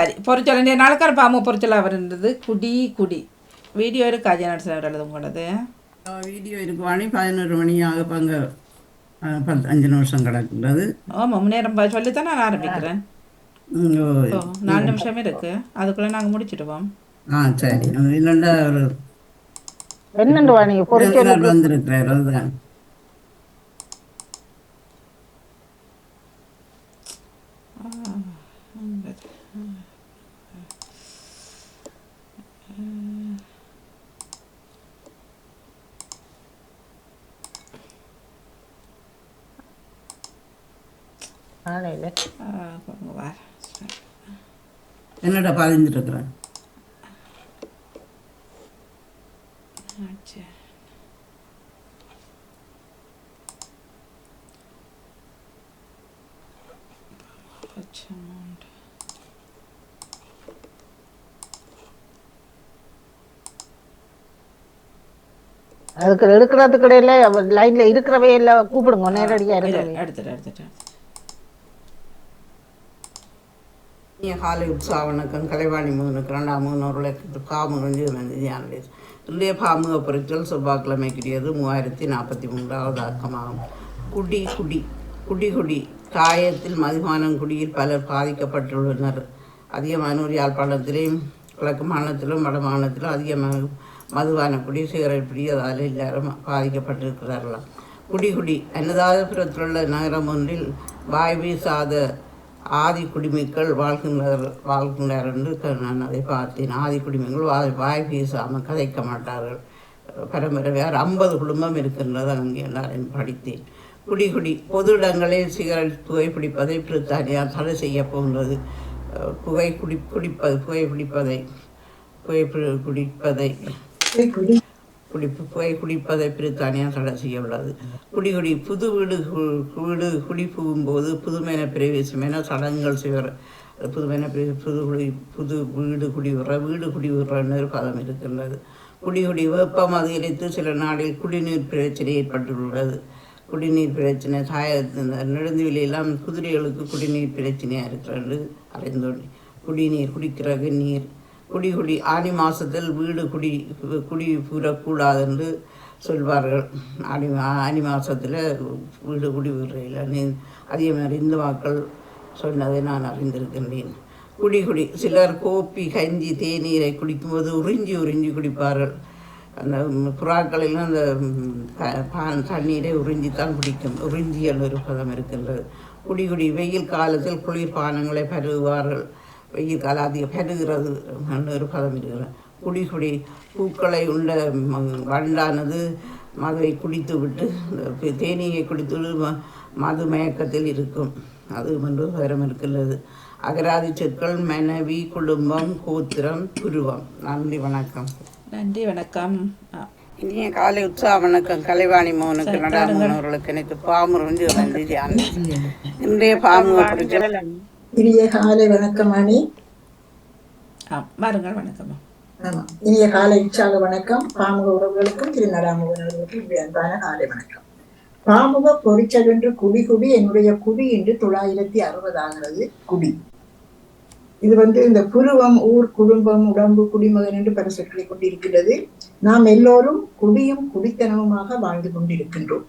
சரி பொறிச்சல். நாளுக்கார பாம்பு பொறிச்சல் அவருன்றது குடி குடி. வீடியோ இருக்கா ஜெனரேஷன் எழுது உங்களது வீடியோ இருக்கு. மணி பதினோரு மணி ஆக பங்க பத்து அஞ்சு நிமிஷம் கிடக்குறது ஆமாம் முன்னேறம் சொல்லித்தான் நான் ஆரம்பிக்கிறேன். நாலு நிமிஷமே இருக்கு. அதுக்குள்ளே நாங்கள் முடிச்சிடுவோம். ஆ சரி. இல்லைண்டா ஒரு என்னண்டு வாணி பொறிச்சல். வந்திருக்கிறார் அதுதான் சரி. என்னடா பதிஞ்சிட்டு இருக்கிறேன். அதுக்கு எடுக்கிறதுக்கு இடையில லைன்ல இருக்கிறவே எல்லாம் கூப்பிடுங்க நேரடியா எடுத்துட்டு எடுத்துட்டு. இனிய காலை உற்சாவணக்கம் கலைவாணி மூணுக்கு ரெண்டாம் மூணு லட்சத்து வந்து தியானலேஸ் இன்றைய பாமுக பொருட்கள் செவ்வாய்க்கிழமைக்குரியது மூவாயிரத்தி நாற்பத்தி மூன்றாவது அக்கமாகும் குடி குடி குடி குடி. தாயத்தில் மதுபானம் குடியில் பலர் பாதிக்கப்பட்டுள்ளனர். அதிகமானோர் யாழ்ப்பாணத்திலேயும் கிழக்கு மாநிலத்திலும் வட மாநிலத்திலும் அதிகமாக மதுபான குடி சிகரெட் பிடி அதால் எல்லாரும் பாதிக்கப்பட்டிருக்கிறார்களாம். குடி குடி. உள்ள நகரம் ஒன்றில் வாய் வீசாத ஆதி குடிமக்கள் வாழ்கின்றனர் வாழ்கின்றனர் என்று நான் அதை பார்த்தேன். ஆதி குடிமக்கள் வாய் வாய் பேசாமல் கதைக்க மாட்டார்கள். பரம்பரையார் ஐம்பது குடும்பம் இருக்கின்றது அங்கே எல்லாரையும் படித்தேன். குடி குடி பொது இடங்களில் சிகரெட் புகைப்பிடிப்பதை பிரித்தானியா தடை செய்ய போகின்றது புகை குடி குடிப்பது புகை பிடிப்பதை புகை குடிப்பதை. குடிப்பு புகை குடிப்பதை பிரித்தானியா தடை செய்ய உள்ளது குடிகுடி புது வீடு கு- வீடு குடி புகும்போது புதுமையான பிரவேசம். என சடங்குகள் செய்வர் புதுமையான பிர- புது குடி புது வீடு குடிவிடுற வீடு குடிவிடுறன்னு பதம் இருக்கின்றது. குடிகுடி வெப்பம் அதிகரித்து சில நாளில் குடிநீர் பிரச்சனை ஏற்பட்டுள்ளது. குடிநீர் பிரச்சனை சாய நெடுந்து நெடுந்துவிலையெல்லாம் குதிரைகளுக்கு குடிநீர் பிரச்சனையாக இருக்கிறது அறிந்துள்ளேன் குடிநீர் குடிக்கிறது நீர் குடி குடி ஆடி மாதத்தில் வீடு குடி குடி புறக்கூடாது என்று சொல்வார்கள். ஆடி மா- ஆடி மாதத்தில் வீடு குடி விடுறையில் நீ அதே மாதிரி இந்து மக்கள் சொன்னதை நான் அறிந்திருக்கின்றேன். குடி குடி சிலர் கோப்பி கஞ்சி தேநீரை குடிக்கும்போது உறிஞ்சி உறிஞ்சி குடிப்பார்கள். அந்த புறாக்களெல்லாம் அந்த பான் தண்ணீரை உறிஞ்சித்தான் குடிக்கும் உறிஞ்சியல் ஒரு பதம் இருக்கின்றது. குடி குடி வெயில் காலத்தில் குளிர்பானங்களை பருகுவார்கள். வெயில் காலம் அதிக பெருகிறது ஒரு பதம் இருக்கிறது குடி குடி பூக்களை உள்ள வண்டானது மதுவை குடித்து விட்டு தேனீயை குடித்து மது மயக்கத்தில் இருக்கும். அது என்று பதம் இருக்கிறது அகராதி சொற்கள் மனைவி குடும்பம் கோத்திரம் புருவம். நன்றி வணக்கம். நன்றி வணக்கம். இனிய காலை உற்சாக வணக்கம். கலைவாணி மோகனுக்கு நடாமோகன் அவர்களுக்கு எனக்கு பாமர் வந்து நன்றி தியானம். இன்றைய குறித்து இனிய காலை வணக்கம் அணி வாருங்கள் வணக்கம். ஆமா. இனிய காலை உற்சாக வணக்கம். பாமுக உறவுகளுக்கும் திரு நடாமுகன் அவர்களுக்கும் அன்பான காலை வணக்கம். பாமுக பொறிச்சலென்று குடி குடி என்னுடைய குடி என்று தொள்ளாயிரத்தி அறுபது ஆகிறது. குடி. இது வந்து இந்த புருவம் ஊர் குடும்பம் உடம்பு குடிமகன் என்று பல சொற்களை கொண்டிருக்கிறது. நாம் எல்லோரும் குடியும் குடித்தனமுமாக வாழ்ந்து கொண்டிருக்கின்றோம்.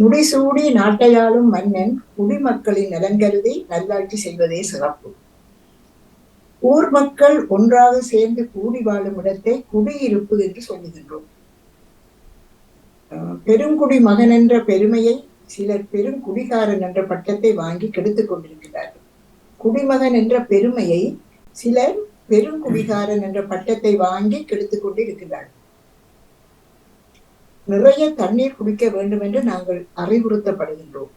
முடிசூடி நாட்டையாளும் மன்னன் குடிமக்களின் நலன் கருதி நல்லாட்சி செய்வதே சிறப்பு. ஊர் மக்கள் ஒன்றாக சேர்ந்து கூடி வாழும் இடத்தை குடியிருப்பு என்று சொல்லுகின்றோம். பெருங்குடி மகன் என்ற பெருமையை சிலர் பெருங்குடிகாரன் என்ற பட்டத்தை வாங்கி கெடுத்துக் கொண்டிருக்கிறார்கள். குடிமகன் என்ற பெருமையை சிலர் பெருங்குடிகாரன் என்ற பட்டத்தை வாங்கி கெடுத்துக் கொண்டிருக்கிறார்கள். நிறைய தண்ணீர் குடிக்க வேண்டும் என்று நாங்கள் அறிவுறுத்தப்படுகின்றோம்.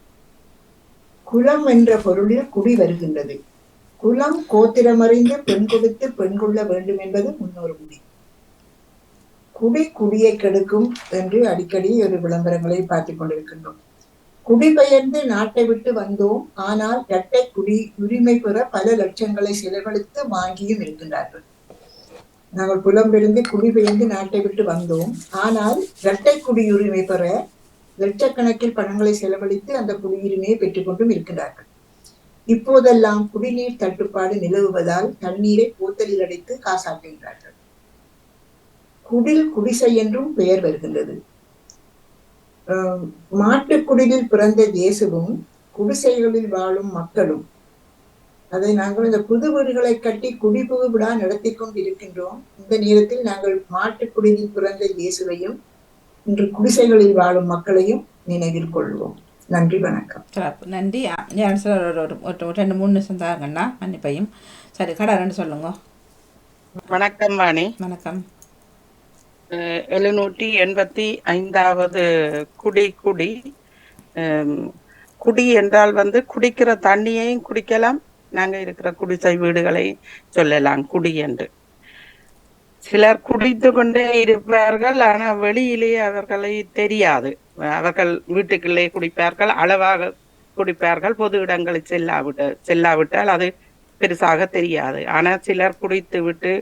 குலம் என்ற பொருளில் குடி வருகின்றது. குலம் கோத்திரமறிந்து பெண் கொடுத்து பெண் கொள்ள வேண்டும் என்பது முன்னொரு குடி குடி குடியை கெடுக்கும் என்று அடிக்கடி ஒரு விளம்பரங்களை பார்த்துக் கொண்டிருக்கின்றோம். குடிபெயர்ந்து நாட்டை விட்டு வந்தோம். ஆனால் இரட்டை குடி உரிமை பெற பல லட்சங்களை செலவழித்து வாங்கியும் இருக்கின்றார்கள். நாங்கள் புலம்பெயர்ந்து குடிபெயர்ந்து நாட்டை விட்டு வந்தோம். ஆனால் இரட்டை குடியுரிமை பெற லட்சக்கணக்கில் பணங்களை செலவழித்து அந்த குடியுரிமையை பெற்றுக்கொண்டும் இருக்கிறார்கள். இப்போதெல்லாம் குடிநீர் தட்டுப்பாடு நிலவுவதால் தண்ணீரை போத்தலில் அடைத்து காசாக்குகிறார்கள் குடில் குடிசை என்றும் பெயர் வருகின்றது. ஆஹ் குடிலில் பிறந்த இயேசுவும் குடிசைகளில் வாழும் மக்களும் அதை நாங்கள் இந்த புது வீடுகளை கட்டி குடிபுகு விழா நடத்தி கொண்டிருக்கின்றோம். இந்த நேரத்தில் நாங்கள் மாட்டுக் குடிலில் பிறந்த இயேசுவையும் இன்று குடிசைகளில் வாழும் மக்களையும் நினைவில் கொள்வோம். நன்றி வணக்கம். நன்றி. ஒரு ரெண்டு மூணு நிமிஷம் தாங்கண்ணா மன்னிப்பையும். சரி கடை ரெண்டு சொல்லுங்க. வணக்கம் வாணி. வணக்கம். அஹ் எழுநூற்றி எண்பத்தி ஐந்தாவது குடி குடி. குடி என்றால் வந்து குடிக்கிற தண்ணியையும் குடிக்கலாம் நாங்க இருக்கிற குடிசை வீடுகளை சொல்லலாம் குடி என்று. சிலர் குடித்து கொண்டே இருப்பார்கள் ஆனா வெளியிலே அவர்களை தெரியாது. அவர்கள் வீட்டுக்குள்ளே குடிப்பார்கள் அளவாக குடிப்பார்கள் பொது இடங்களில் செல்லாவிட்ட செல்லாவிட்டால் அது பெருசாக தெரியாது. ஆனா சிலர் குடித்து விட்டு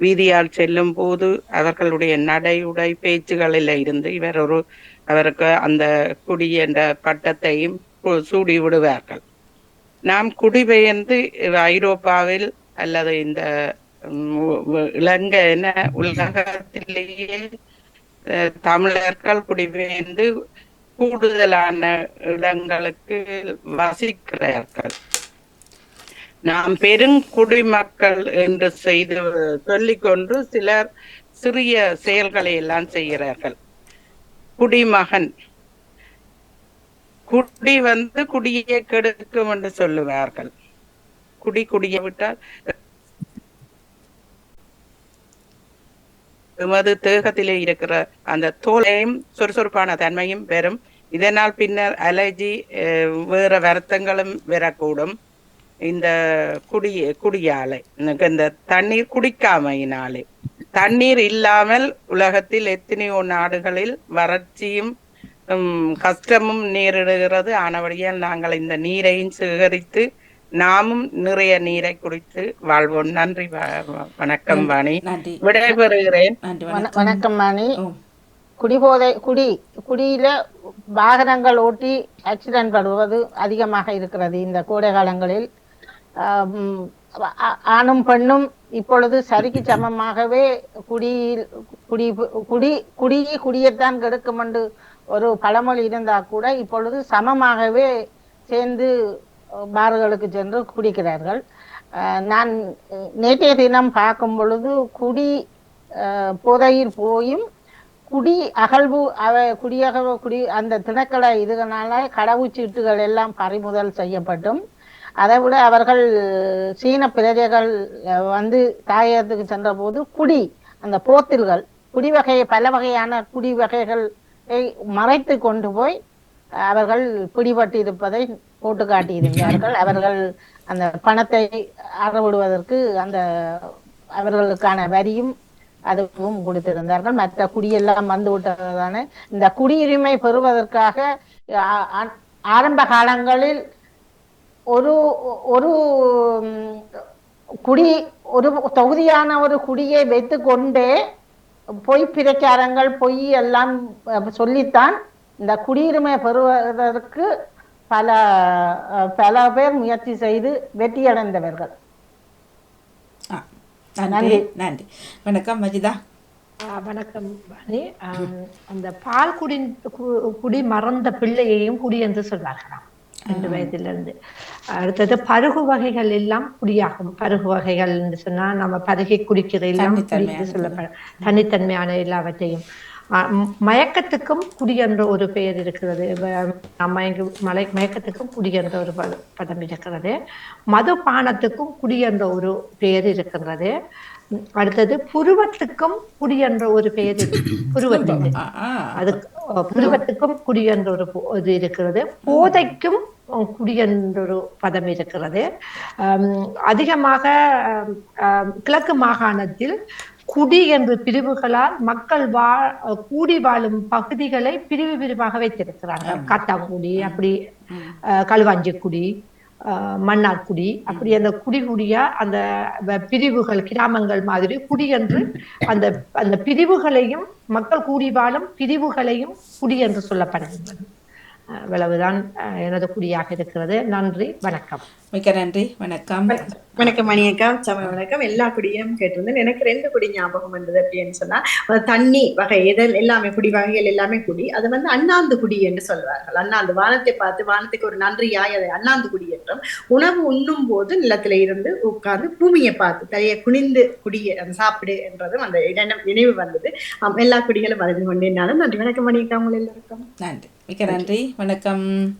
வீதியால் செல்லும் போது அவர்களுடைய நடை உடை பேச்சுகளில் இருந்து இவர் ஒரு அவருக்கு அந்த குடி என்ற பட்டத்தையும் சூடி விடுவார்கள். நாம் குடிபெயர்ந்து ஐரோப்பாவில் அல்லது இந்த இலங்கை என உலகத்திலேயே தமிழர்கள் குடிபெயர்ந்து கூடுதலான இடங்களுக்கு வசிக்கிறார்கள். நாம் பெரும் குடிமக்கள் என்று செய்து சொல்லிக்கொண்டு சிலர் சிறிய செயல்களை எல்லாம் செய்கிறார்கள். குடிமகன் குடி வந்து குடியை கெடுக்கும் என்று சொல்லுவார்கள். குடி குடிய விட்டால் எமது தேகத்திலே இருக்கிற அந்த தோலையும் சுறுசுறுப்பான தன்மையும் பெறும். இதனால் பின்னர் அலர்ஜி அஹ், வேற வருத்தங்களும் வரக்கூடும். இந்த குடி குடியாலை இந்த தண்ணீர் குடிக்காமையினாலே. தண்ணீர் இல்லாமல் உலகத்தில் எத்தனையோ நாடுகளில் வறட்சியும் கஷ்டமும் நேரிடுகிறது. ஆனபடியால் நாங்கள் இந்த நீரையும் சேகரித்து நாமும் நிறைய நீரை குடித்து வாழ்வோம். நன்றி வணக்கம் வாணி. விடைபெறுகிறேன். வண- வணக்கம். ஓ. குடிபோதை குடி குடியில வாகனங்கள் ஓட்டி ஆக்சிடென்ட் படுவது அதிகமாக இருக்கிறது. இந்த கோடை காலங்களில் ஆணும் பெண்ணும் இப்பொழுது சரிக்கு சமமாகவே குடியில் குடி குடி குடி குடியைத்தான் கெடுக்கும் என்று ஒரு பழமொழி இருந்தா கூட இப்பொழுது சமமாகவே சேர்ந்து அஹ், பார்களுக்கு சென்று குடிக்கிறார்கள். நான் நேற்றைய தினம் பார்க்கும் பொழுது குடி புதையில் போயும் குடி அகழ்வு அவ குடியகழ்வு குடி அந்த திணக்கடை இதுனால கடவுச்சீட்டுகள் எல்லாம் பறிமுதல் செய்யப்பட்டும். அதை விட அவர்கள் சீன பிரஜைகள் வந்து தாயகத்துக்கு சென்றபோது குடி அந்த போத்தில்கள் குடி வகை பல வகையான குடி வகைகள் மறைத்து கொண்டு போய் அவர்கள் பிடிபட்டு இருப்பதை போட்டு காட்டியிருந்தார்கள் அவர்கள் அந்த பணத்தை அறவிடுவதற்கு அந்த அவர்களுக்கான வரியும் அதுவும் கொடுத்திருந்தார்கள். மற்ற குடியெல்லாம் வந்து விட்டதான இந்த குடியுரிமை பெறுவதற்காக ஆரம்ப காலங்களில் ஒரு ஒரு குடி ஒரு தொகுதியான ஒரு குடியை வைத்துக்கொண்டே பொய் பிரச்சாரங்கள் பொய் எல்லாம் சொல்லித்தான் இந்த குடியுரிமை பெறுவதற்கு பல பல பேர் முயற்சி செய்து வெற்றியடைந்தவர்கள். நன்றி நன்றி. வணக்கம் மஜிதா. வணக்கம் வாணி ஆம், அந்த பால் குடி கு- குடி மறந்த பிள்ளையையும் குடி என்று சொல்வார்களாம். ரெண்டு வயதிலிருந்து. அடுத்தது பருகு வகைகள் எல்லாம் குடியாகும் பருகு வகைகள் சொன்னா நம்ம பருகி குடிக்கிற எல்லாம். சொல்லப்படும். தனித்தன்மையான எல்லாவற்றையும். மயக்கத்துக்கும் குடி என்ற ஒரு பெயர் இருக்கிறது. வ- மயங்கு மலை மயக்கத்துக்கும் குடி என்ற ஒரு பதம் இருக்கிறது. மதுபானத்துக்கும் குடி என்ற ஒரு பெயர் இருக்கிறது ம், அடுத்தது புருவத்துக்கும் குடி என்ற ஒரு பெயர் இருக்கு. புருவத்துக்கு. அதுக்கு புருவத்துக்கும் குடி என்ற ஒரு இது இருக்கிறது. போதைக்கும் குடி என்ற ஒரு பதம் இருக்கிறது. அதிகமாக கிழக்கு மாகாணத்தில் குடி என்ற பிரிவுகளால் மக்கள் வா கூடி வாழும் பகுதிகளை பிரிவு பிரிவாக வைத்திருக்கிறார்கள் காத்தாங்குடி அப்படி களுவாஞ்சிக்குடி மன்னார்குடி அப்படி அந்த குடி குடியா அந்த பிரிவுகள் கிராமங்கள் மாதிரி குடி என்று அந்த அந்த பிரிவுகளையும் மக்கள் கூடி வாழும் பிரிவுகளையும் குடி என்று சொல்லப்படுகின்றன இவ்வளவுதான் எனது குடியாக இருக்கிறது. நன்றி வணக்கம். மிக்க நன்றி வணக்கம். வணக்கம் மணியக்கா சம வணக்கம். எல்லா குடியும் கேட்டிருந்தேன். எனக்கு ரெண்டு குடி ஞாபகம் வந்தது அப்படின்னு சொன்னா தண்ணி வகை எதல் எல்லாமே குடி வகைகள் எல்லாமே குடி. அது வந்து அண்ணாந்து குடி என்று சொல்வார்கள். அண்ணாந்து வானத்தை பார்த்து வானத்துக்கு ஒரு நன்றியாய் அதை அண்ணாந்து குடி என்றும் உணவு உண்ணும் போது நிலத்துல இருந்து உட்கார்ந்து பூமியை பார்த்து தலையை குனிந்து குடிய அந்த சாப்பிடு என்றதும் அந்த இடம் நினைவு வந்தது. எல்லா குடிகளும் அறிந்து கொண்டேன் நன்றி வணக்கம் மணியக்கா உங்கள் எல்லாருக்கும். நன்றி. மிக்க நன்றி. வணக்கம்.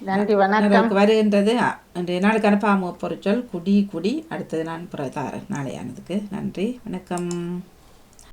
நன்றி வணக்கம். வருகின்றது. இன்றைய நாளுக்கான பாமு பொருட்கள் குடி குடி. அடுத்தது நான் பிறகு தாரேன் நாளையானதுக்கு நன்றி. வணக்கம்.